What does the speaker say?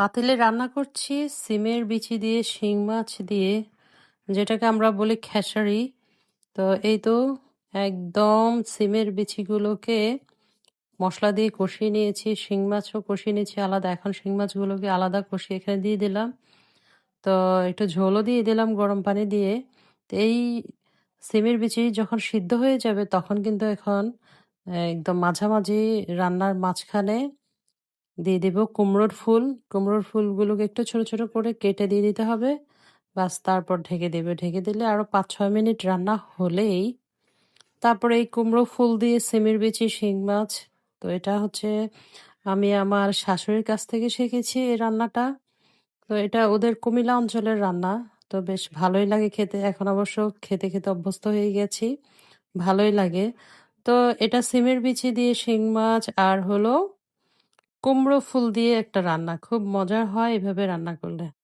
পাতিলে রান্না করছি, সিমের বিচি দিয়ে, শিং মাছ দিয়ে, যেটাকে আমরা বলি খেসারি। তো এই তো একদম সিমের বিচিগুলোকে মশলা দিয়ে কষিয়ে নিয়েছি, শিং মাছও কষিয়ে নিয়েছি, আলাদা এখন শিং মাছগুলোকে আলাদা কষিয়ে এখানে দিয়ে দিলাম। তো একটু ঝোলও দিয়ে দিলাম গরম পানি দিয়ে। তো এই সিমের বিচি যখন সিদ্ধ হয়ে যাবে, তখন কিন্তু এখন একদম মাঝামাঝি রান্নার মাঝখানে দিয়ে দেব কুমড়োর ফুল। কুমড়োর ফুলগুলোকে একটু ছোট ছোট করে কেটে দিয়ে দিতে হবে। বাস তারপর ঢেকে দেবে। ঢেকে দিলে আরও পাঁচ ছয় মিনিট রান্না হলেই তারপরে এই কুমড়ো ফুল দিয়ে সিমের বিচি, শিং মাছ, তো এটা হচ্ছে আমি আমার শাশুড়ির কাছ থেকে শিখেছি এই রান্নাটা। তো এটা ওদের কুমিল্লা অঞ্চলের রান্না, তো বেশ ভালোই লাগে খেতে। এখন অবশ্য খেতে খেতে অভ্যস্ত হয়ে গেছি। ভালোই লাগে। তো এটা সিমের বিচি দিয়ে শিং মাছ আর হলো কুমড়ো ফুল দিয়ে একটা রান্না খুব মজার হয় এভাবে রান্না করলে।